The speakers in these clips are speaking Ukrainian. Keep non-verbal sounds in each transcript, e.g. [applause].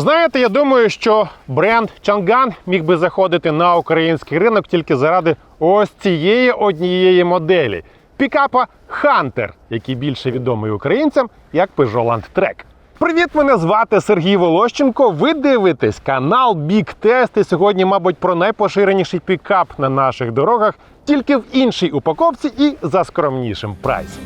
Знаєте, я думаю, що бренд Чанган міг би заходити на український ринок тільки заради ось цієї однієї моделі пікапа Hunter, який більше відомий українцям як Peugeot Landtrek. Привіт, мене звати Сергій Волощенко. Ви дивитесь канал Big Test. І сьогодні, мабуть, про найпоширеніший пікап на наших дорогах, тільки в іншій упаковці і за скромнішим прайсом.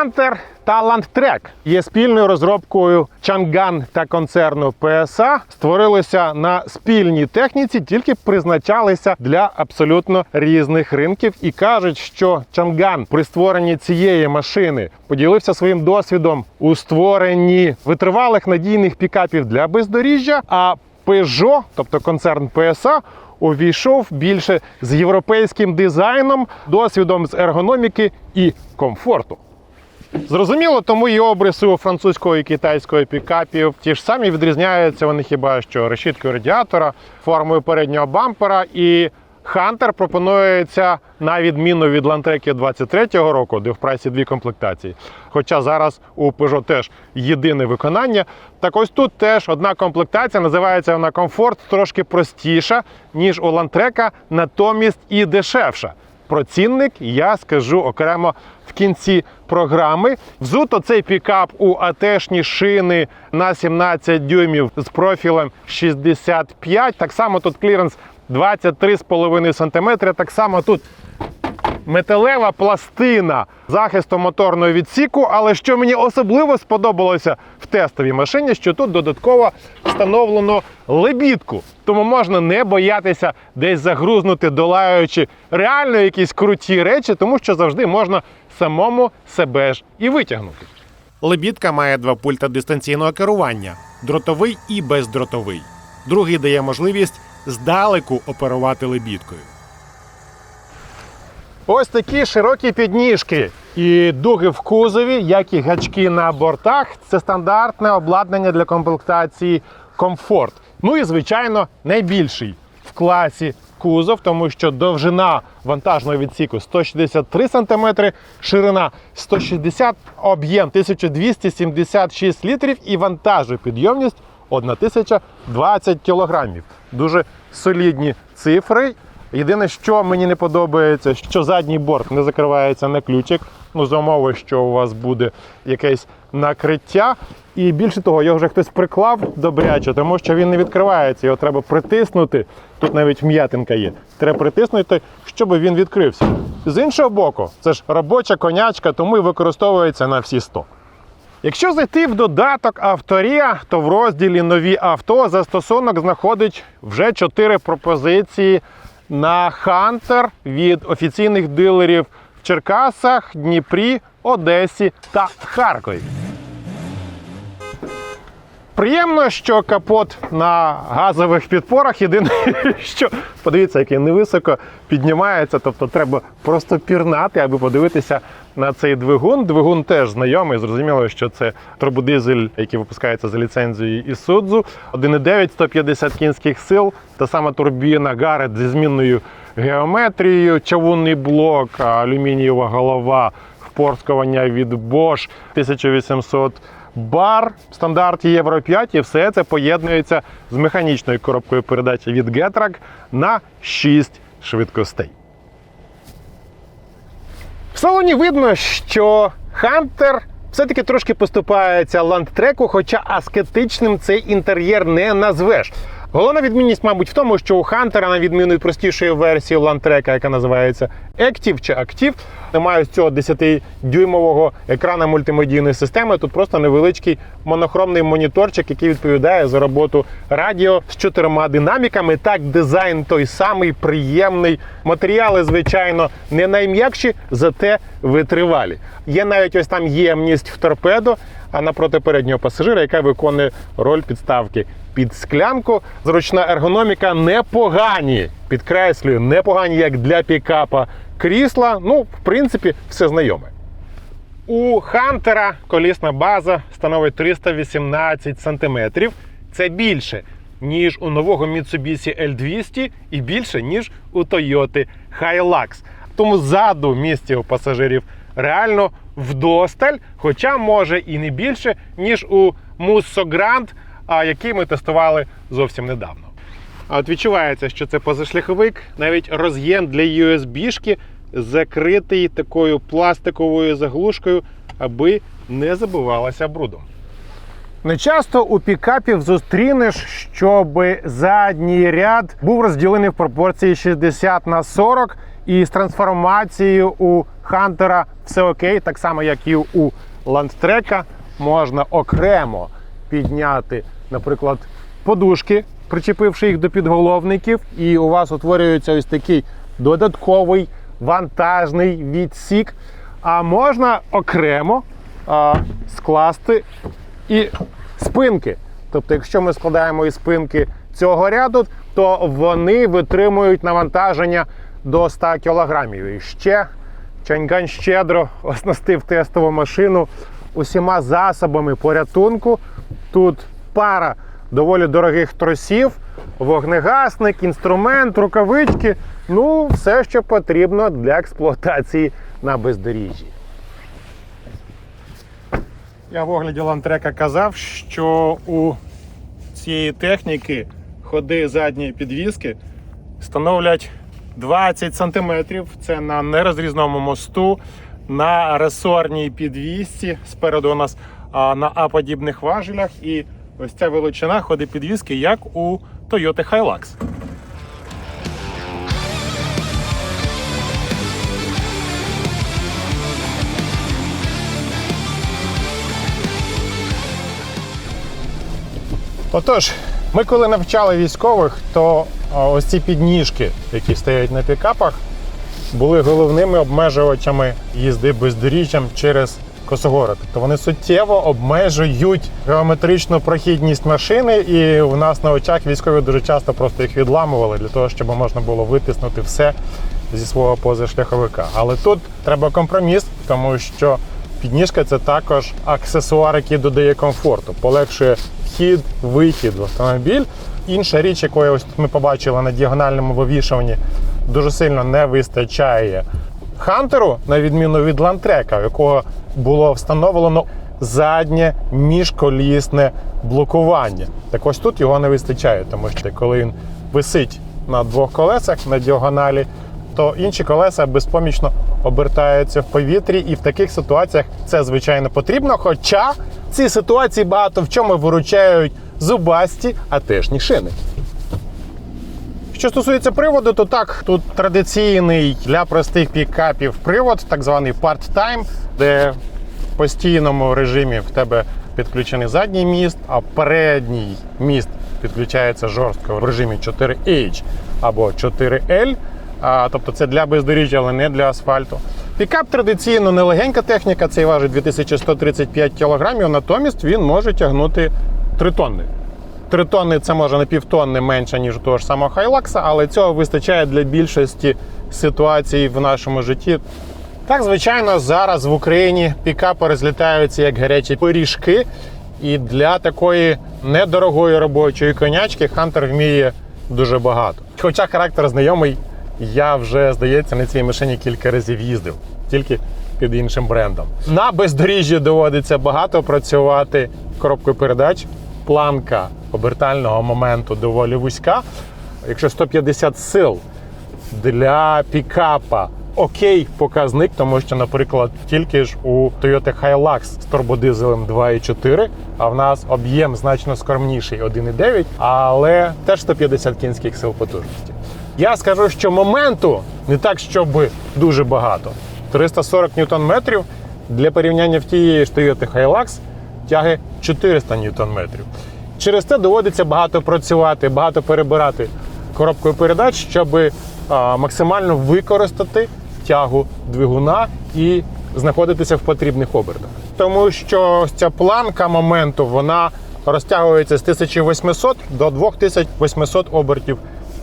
Hunter та Landtrek є спільною розробкою Chang'an та концерну PSA. Створилися на спільній техніці, тільки призначалися для абсолютно різних ринків. І кажуть, що Chang'an при створенні цієї машини поділився своїм досвідом у створенні витривалих надійних пікапів для бездоріжжя. А Peugeot, тобто концерн PSA, увійшов більше з європейським дизайном, досвідом з ергономіки і комфорту. Зрозуміло, тому і обриси у французького і китайського пікапів ті ж самі відрізняються вони хіба що решіткою радіатора, формою переднього бампера. І Hunter пропонується на відміну від Landtrek 23-го року, де в прайсі дві комплектації. Хоча зараз у Peugeot теж єдине виконання. Так ось тут теж одна комплектація, називається вона комфорт, трошки простіша, ніж у Landtrek, натомість і дешевша. Про цінник я скажу окремо в кінці програми. Взуто цей пікап у атешні шини на 17 дюймів з профілем 65. Так само тут кліренс 23,5 см. Так само тут металева пластина захисту моторного відсіку. Але що мені особливо сподобалося в тестовій машині, що тут додатково встановлено лебідку. Тому можна не боятися десь загрузнути, долаючи реально якісь круті речі, тому що завжди можна самому себе ж і витягнути. Лебідка має два пульта дистанційного керування: дротовий і бездротовий. Другий дає можливість здалеку оперувати лебідкою. Ось такі широкі підніжки і дуги в кузові, як і гачки на бортах. Це стандартне обладнання для комплектації комфорт. Ну і звичайно, найбільший в класі кузов, тому що довжина вантажного відсіку 163 см, ширина 160 об'єм 1276 літрів і вантажопідйомність 1020 кілограмів. Дуже солідні цифри. Єдине, що мені не подобається, що задній борт не закривається на ключик. Ну, за умови, що у вас буде якесь накриття. І більше того, його вже хтось приклав добряче, тому що він не відкривається. Його треба притиснути. Тут навіть м'ятинка є. Треба притиснути, щоб він відкрився. З іншого боку, це ж робоча конячка, тому і використовується на всі 100. Якщо зайти в додаток Авторія, то в розділі Нові авто застосунок знаходить вже 4 пропозиції на Хантер від офіційних дилерів в Черкасах, Дніпрі, Одесі та Харкові. Приємно, що капот на газових підпорах. Єдине, [laughs] що подивіться, який невисоко піднімається. Тобто треба просто пірнати, аби подивитися на цей двигун. Двигун теж знайомий. Зрозуміло, що це турбодизель, який випускається за ліцензією Isuzu. 1,9, 150 кінських сил. Та сама турбіна Гарет зі змінною геометрією, чавунний блок, алюмінієва голова, впорскування від Bosch 1800 бар, стандарт Євро 5, і все це поєднується з механічною коробкою передачі від Getrag на 6 швидкостей. В салоні видно, що Hunter все-таки трошки поступається ландтреку, хоча аскетичним цей інтер'єр не назвеш. Головна відмінність, мабуть, в тому, що у Хантера, на відміну від простішої версії ландтрека, яка називається Active чи Active, немає з цього 10-дюймового екрана мультимедійної системи. Тут просто невеличкий монохромний моніторчик, який відповідає за роботу радіо з чотирма динаміками. Так, дизайн той самий приємний. Матеріали, звичайно, не найм'якші, зате витривалі. Є навіть ось там ємність в торпедо, а напроти переднього пасажира, яка виконує роль підставки під склянку. Зручна ергономіка непогані. Підкреслюю, непогані як для пікапа крісла. Ну, в принципі, все знайоме. У Хантера колісна база становить 318 см. Це більше, ніж у нового Mitsubishi L200 і більше, ніж у Toyota Hilux. Тому ззаду місця у пасажирів реально вдосталь, хоча може і не більше, ніж у Musso Grand, а який ми тестували зовсім недавно. А от відчувається, що це позашляховик, навіть роз'єм для USB-шки закритий такою пластиковою заглушкою, аби не забивалася брудом. Не часто у пікапів зустрінеш, щоб задній ряд був розділений в пропорції 60 на 40, і з трансформацією у Хантера все окей, так само як і у Ландтрека. Можна окремо підняти, наприклад, подушки, причепивши їх до підголовників, і у вас утворюється ось такий додатковий вантажний відсік. А можна окремо а, скласти і спинки. Тобто, якщо ми складаємо із спинки цього ряду, то вони витримують навантаження до 100 кг. І ще Чаньгань щедро оснастив тестову машину усіма засобами порятунку. Тут пара доволі дорогих тросів, вогнегасник, інструмент, рукавички. Ну, все, що потрібно для експлуатації на бездоріжжі. Я в огляді лантрека казав, що у цієї техніки ходи задньої підвіски становлять 20 см. Це на нерозрізному мосту, на ресорній підвісці. Спереду у нас а, на А-подібних важелях. І ось ця величина ходи підвіски, як у Toyota Hilux. Отож, ми коли навчали військових, то ось ці підніжки, які стоять на пікапах, були головними обмежувачами їзди бездоріжжям через косогори. Тобто вони суттєво обмежують геометричну прохідність машини, і у нас на очах військові дуже часто просто їх відламували для того, щоб можна було витиснути все зі свого позашляховика. Але тут треба компроміс, тому що підніжка це також аксесуар, який додає комфорту, полегшує вхід, вихід в автомобіль. Інша річ, якої ось ми побачили на діагональному вивішуванні, дуже сильно не вистачає Хантеру, на відміну від лантрека, в якого було встановлено заднє міжколісне блокування. Так ось тут його не вистачає, тому що коли він висить на двох колесах на діагоналі, то інші колеса безпомічно обертаються в повітрі, і в таких ситуаціях це звичайно потрібно. Хоча ці ситуації багато в чому виручають зубасті АТшні шини. Що стосується приводу, то так, тут традиційний для простих пікапів привод, так званий part-time, де в постійному режимі в тебе підключений задній міст, а передній міст підключається жорстко в режимі 4H або 4L. А, тобто це для бездоріжжя, але не для асфальту. Пікап традиційно не легенька техніка, цей важить 2135 кг, натомість він може тягнути 3 тонни. 3 тонни це може на півтонни менше, ніж у того ж самого Хайлакса, але цього вистачає для більшості ситуацій в нашому житті. Так, звичайно, зараз в Україні пікапи розлітаються як гарячі пиріжки. І для такої недорогої робочої конячки Хантер вміє дуже багато. Хоча характер знайомий, я вже, здається, на цій машині кілька разів їздив, тільки під іншим брендом. На бездоріжжі доводиться багато працювати коробкою передач. Планка обертального моменту доволі вузька. Якщо 150 сил для пікапа окей показник, тому що, наприклад, тільки ж у Toyota Hilux з турбодизелем 2,4, а в нас об'єм значно скромніший 1,9, але теж 150 кінських сил потужності. Я скажу, що моменту не так, щоб дуже багато. 340 ньютон-метрів для порівняння в тієї ж Toyota Hilux тяги 400 ньютон-метрів. Через це доводиться багато працювати, багато перебирати коробкою передач, щоб максимально використати тягу двигуна і знаходитися в потрібних обертах. Тому що ця планка моменту вона розтягується з 1800 до 2800 обертів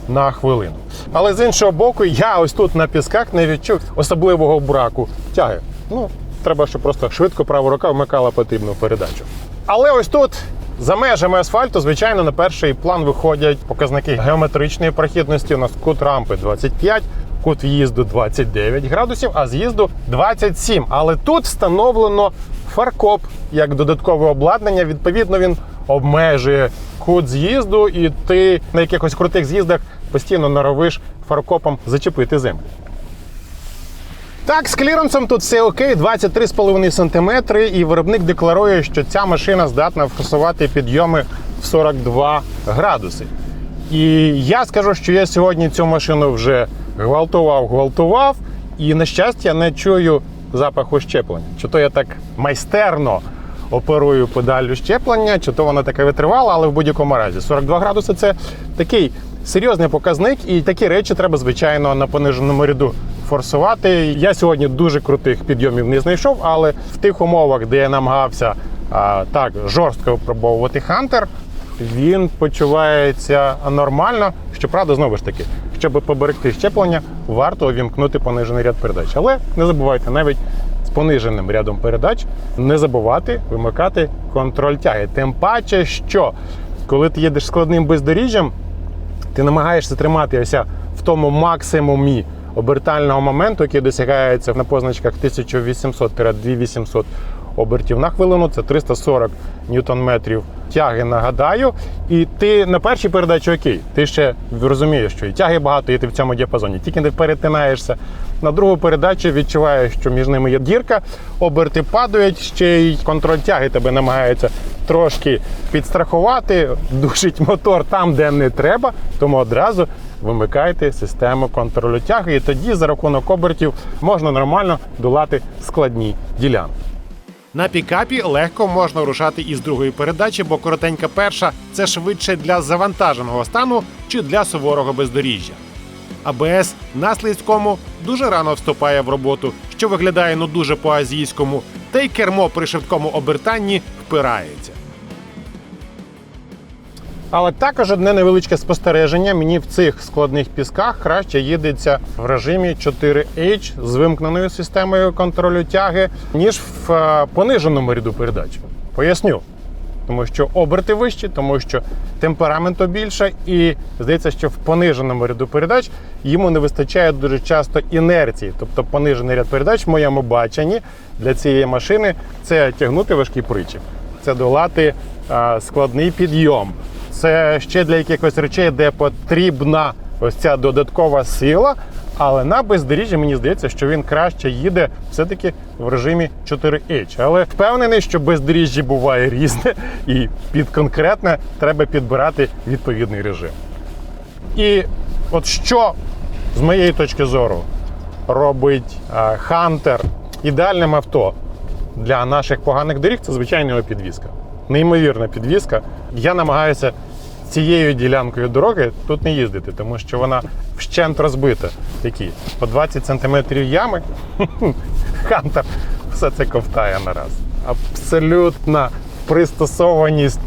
на хвилину. Але з іншого боку, я ось тут на пісках не відчув особливого браку тяги. Ну, треба, щоб просто швидко права рука вмикала потрібну передачу. Але ось тут, за межами асфальту, звичайно, на перший план виходять показники геометричної прохідності. У нас кут рампи 25, кут в'їзду 29 градусів, а з'їзду 27. Але тут встановлено фаркоп як додаткове обладнання. Відповідно, він обмежує кут з'їзду, і ти на якихось крутих з'їздах постійно норовиш фаркопом зачепити землю. Так, з кліренсом тут все окей, 23,5 см, і виробник декларує, що ця машина здатна форсувати підйоми в 42 градуси. І я скажу, що я сьогодні цю машину вже гвалтував, гвалтував, і на щастя не чую запаху щеплення. Чи то я так майстерно оперую педаллю щеплення, чи то вона така витривала, але в будь-якому разі 42 градуси це такий серйозний показник, і такі речі треба, звичайно, на пониженому ряду форсувати. Я сьогодні дуже крутих підйомів не знайшов, але в тих умовах, де я намагався а, так жорстко випробовувати хантер, він почувається нормально. Щоправда, знову ж таки, щоб поберегти щеплення, варто увімкнути понижений ряд передач. Але не забувайте, навіть з пониженим рядом передач не забувати вимикати контроль тяги. Тим паче, що коли ти їдеш складним бездоріжжям, ти намагаєшся триматися в тому максимумі обертального моменту, який досягається на позначках 1800-2800 обертів на хвилину, це 340 ньютон-метрів тяги, нагадаю. І ти на першій передачі окей, ти ще розумієш, що і тяги багато, і ти в цьому діапазоні. Тільки не перетинаєшся. На другу передачу відчуваєш, що між ними є дірка, оберти падають, ще й контроль тяги тебе намагається трошки підстрахувати, душить мотор там, де не треба, тому одразу вимикайте систему контролю тяги, і тоді за рахунок обертів можна нормально долати складні ділянки. На пікапі легко можна рушати із другої передачі, бо коротенька перша це швидше для завантаженого стану чи для суворого бездоріжжя. АБС на слизькому дуже рано вступає в роботу, що виглядає ну дуже по-азійському, та й кермо при швидкому обертанні впирається. Але також одне невеличке спостереження. Мені в цих складних пісках краще їдеться в режимі 4H з вимкненою системою контролю тяги, ніж в е, пониженому ряду передач. Поясню. Тому що оберти вищі, тому що темпераменту більше, і здається, що в пониженому ряду передач йому не вистачає дуже часто інерції. Тобто понижений ряд передач в моєму баченні для цієї машини це тягнути важкий причіп, це долати а, складний підйом. Це ще для якихось речей, де потрібна ось ця додаткова сила. Але на бездоріжжі мені здається, що він краще їде все-таки в режимі 4H. Але впевнений, що бездоріжжя буває різне, і під конкретне треба підбирати відповідний режим. І от що з моєї точки зору робить е, Хантер ідеальним авто для наших поганих доріг, це звичайно його підвізка. Неймовірна підвізка. Я намагаюся цією ділянкою дороги тут не їздити, тому що вона вщент розбита. Такі по 20 сантиметрів ями. [laughs] Хантер все це ковтає нараз. Абсолютна пристосованість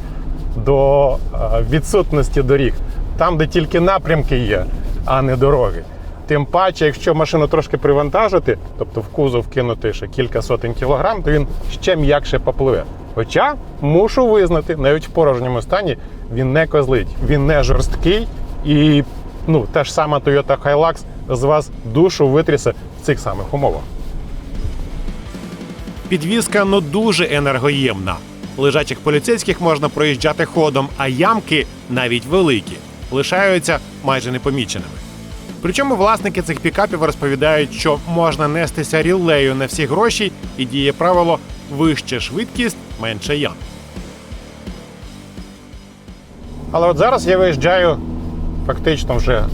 до е, відсутності доріг. Там, де тільки напрямки є, а не дороги. Тим паче, якщо машину трошки привантажити, тобто в кузов кинути ще кілька сотень кілограм, то він ще м'якше попливе. Хоча мушу визнати, навіть в порожньому стані він не козлить, він не жорсткий і ну, та ж сама Toyota Hilux з вас душу витрясе в цих самих умовах. Підвізка ну дуже енергоємна. Лежачих поліцейських можна проїжджати ходом, а ямки, навіть великі, лишаються майже непоміченими. Причому власники цих пікапів розповідають, що можна нестися рілею на всі гроші і діє правило вища швидкість, менше ям. Але от зараз я виїжджаю фактично вже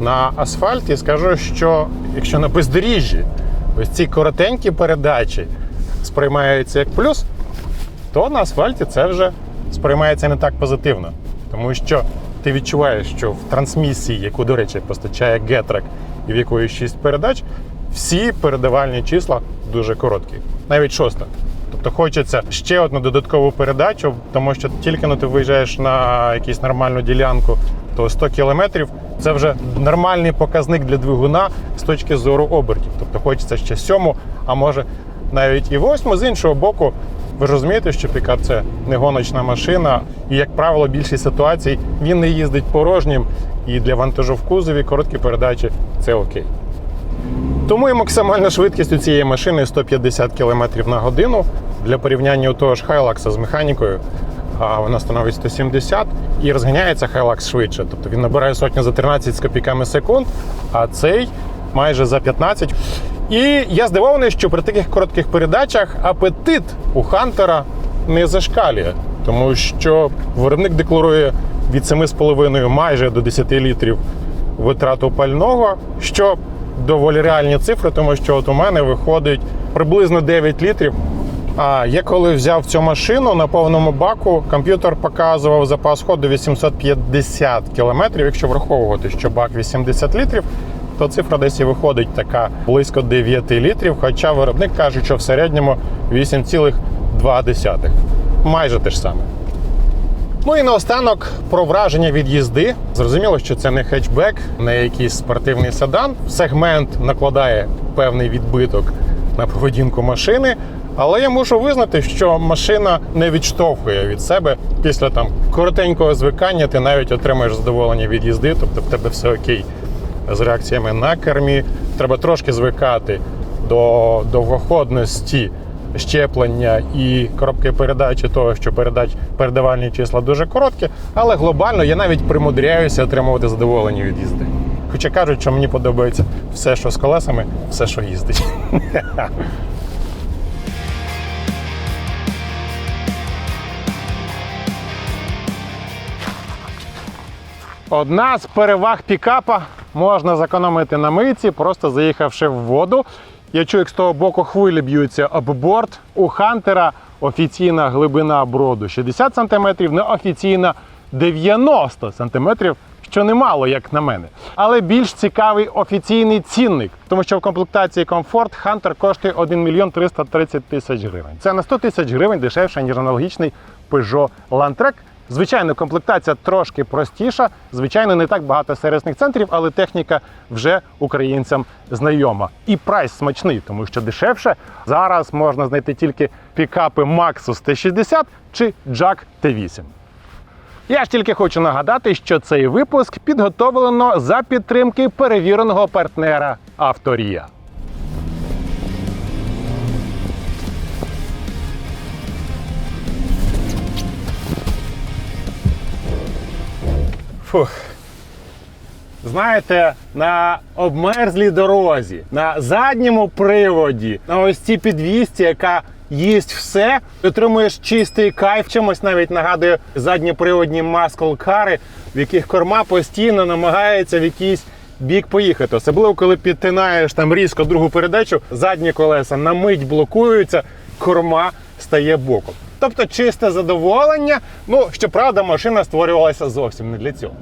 на асфальт і скажу, що якщо на бездоріжжі ось ці коротенькі передачі сприймаються як плюс, то на асфальті це вже сприймається не так позитивно. Тому що ти відчуваєш, що в трансмісії, яку, до речі, постачає Getrack і в якої 6 передач, всі передавальні числа дуже короткі. Навіть шоста. Тобто хочеться ще одну додаткову передачу, тому що тільки ну, ти виїжджаєш на якусь нормальну ділянку, то 100 кілометрів це вже нормальний показник для двигуна з точки зору обертів. Тобто хочеться ще сьому, а може навіть і восьму. З іншого боку, ви ж розумієте, що пікап це не гоночна машина, і, як правило, більшість ситуацій він не їздить порожнім, і для вантажу в кузові короткі передачі це окей. Тому і максимальна швидкість у цієї машини 150 км на годину. Для порівняння у того ж Hilux з механікою а, вона становить 170 і розганяється Hilux швидше. Тобто він набирає сотню за 13 з копійками секунд, а цей майже за 15. І я здивований, що при таких коротких передачах апетит у Хантера не зашкалює, тому що виробник декларує від 7,5 майже до 10 літрів витрату пального, що доволі реальні цифри, тому що от у мене виходить приблизно 9 літрів. А я коли взяв цю машину на повному баку, комп'ютер показував запас ходу 850 кілометрів. Якщо враховувати, що бак 80 літрів, то цифра десь і виходить така близько 9 літрів. Хоча виробник каже, що в середньому 8,2. Майже те ж саме. Ну і наостанок про враження від їзди. Зрозуміло, що це не хетчбек, не якийсь спортивний седан. Сегмент накладає певний відбиток на поведінку машини. Але я мушу визнати, що машина не відштовхує від себе після там коротенького звикання. Ти навіть отримаєш задоволення від їзди, тобто в тебе все окей з реакціями на кермі. Треба трошки звикати до довгоходності щеплення і коробки передачі того, що передач передавальні числа дуже короткі, але глобально я навіть примудряюся отримувати задоволення від їзди. Хоча кажуть, що мені подобається все, що з колесами, все, що їздить. [laughs] Одна з переваг пікапа можна зекономити на мийці, просто заїхавши в воду. Я чую, як з того боку хвилі б'ються об борт. У Хантера офіційна глибина броду 60 см, неофіційна 90 см, що немало, як на мене. Але більш цікавий офіційний цінник, тому що в комплектації комфорт Хантер коштує 1 мільйон 330 тисяч гривень. Це на 100 тисяч гривень дешевше, ніж аналогічний Peugeot Landtrek. Звичайно, комплектація трошки простіша. Звичайно, не так багато сервісних центрів, але техніка вже українцям знайома. І прайс смачний, тому що дешевше зараз можна знайти тільки пікапи Maxus T60 чи Jack T8. Я ж тільки хочу нагадати, що цей випуск підготовлено за підтримки перевіреного партнера Авторія. Фух. Знаєте, на обмерзлій дорозі, на задньому приводі, на ось цій підвісці, яка їсть все, отримуєш чистий кайф, чимось навіть нагадує задньоприводні маскл-кари, в яких корма постійно намагається в якийсь бік поїхати. Особливо, коли підтинаєш там різко другу передачу, задні колеса на мить блокуються, корма стає боком. Тобто чисте задоволення. Ну, щоправда, машина створювалася зовсім не для цього.